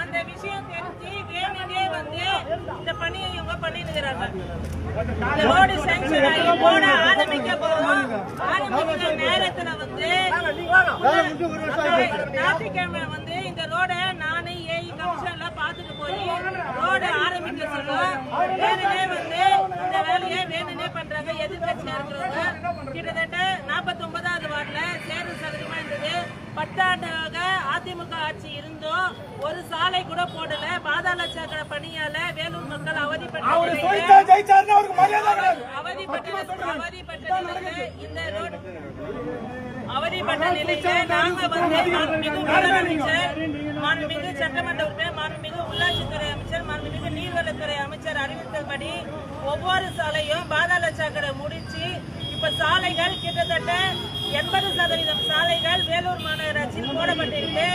அந்த விஷயம் தெரிஞ்சு வேணும்னே வந்து இந்த பணியை இவங்க பண்ணிருக்கிறாங்க இந்த ரோடு சாங்ஷன் ஆகி போட ஆரம்பிக்க போறோம் நேரத்துல வந்து ஞாயிற்றுக்கிழமை வந்து இந்த ரோட நானே ஏஇ கமிஷன்ல பாத்துட்டு போய் ரோடு ஆரம்பிக்க சொல்லுவோம் வேணுனே வந்து இந்த வேலையை வேணுனே பண்றாங்க. எதிர்கட்சியா இருக்கிறவங்க கிட்டத்தட்ட நாற்பத்தி ஒன்பதாவது வார்டுல சேரும் சதவீதமா இருந்தது. பத்தாண்டாக அதிமுக ஆட்சி இருந்தும். ஒரு சாலை கூட போடல. பாதாள சாக்கடை பணியால வேலூர் மக்கள் அவதிப்பட்ட அவதிப்பட்ட இந்த ரோடு அவதிப்பட்ட நிலையில நாங்க வந்து மாண்புமிகு சட்டமன்ற உறுப்பினர் மாண்புமிகு உள்ளாட்சித்துறை அமைச்சர் மாண்புமிகு நீர்வளத்துறை அமைச்சர் அறிவித்தபடி ஒவ்வொரு சாலையும் பாதாள சாக்கடை முடிச்சு இப்ப சாலைகள் கிட்டத்தட்ட எண்பது சதவீதம் சாலைகள் வேலூர் மாநகராட்சியில் போடப்பட்டிருக்கு.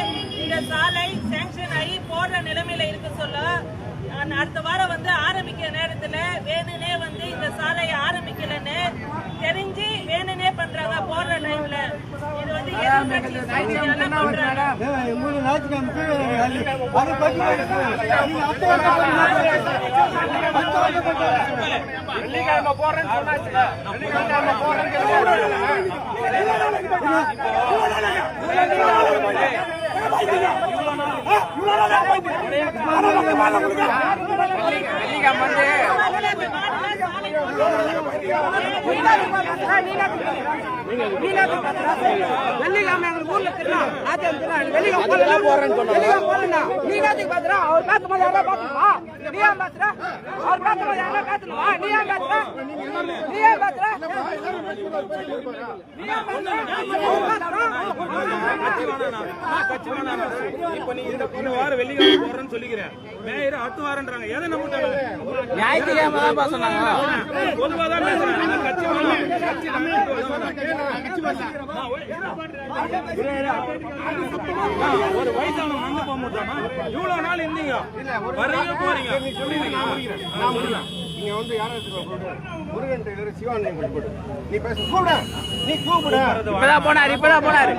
இந்த சாலை சாங்ஷன் ஆகி போடுற நிலைமையில இருக்கு சொல்ல அடுத்த வாரம் வந்து ஆரம்பிக்கிற நேரத்தில் வேணுனே வந்து இந்த சாலையை ஆரம்பிக்கலன்னு தெரிஞ்சு வேணுனே பண்றாங்க போடுற டைம்ல பண்றாங்க மூணு ஞாயிற்றுக்கிழமை. அது பத்து வெள்ளிக்கிழமை போறேன்னு போறேன்னு வெள்ளிக்கிழமை எங்க ஊர்ல திருநாள் வெள்ளிக்கிழமை போடல நீ பாத்துறா அவர் யாரா பாத்துமா நீ ஏன் அவர் யாரா நீ ஏன் நீ ஏன் ஞாயிற்றுக்கிழமை தான் சொன்னாங்க பொதுவா தான் பேசுறேன் கட்சி வேணாம். கட்சி ஒரு- ஒரு வயசான மங்க போக மாட்டாமா இவ்வளவு நாள் இருந்தீங்க வரீங்க போறீங்க நீங்க வந்து யாரை முருகன் டெய்லர் சிவானந்தம் கூப்பிடு நீ பேச. கூப்பிட. நீ கூப்பிட. இப்பதான் போனாரு இப்பதான் போனாரு.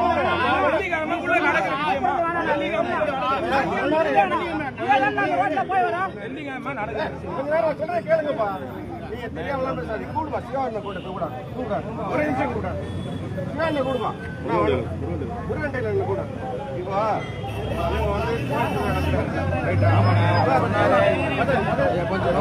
கேளுங்கப்பா நீங்க தெரியாமலாம் பேசாதீங்க கூட ஒரு நிமிஷம் கூடுமா. முருகன் டெய்லர் கூட. இப்போ ரைட்டா கொஞ்சம்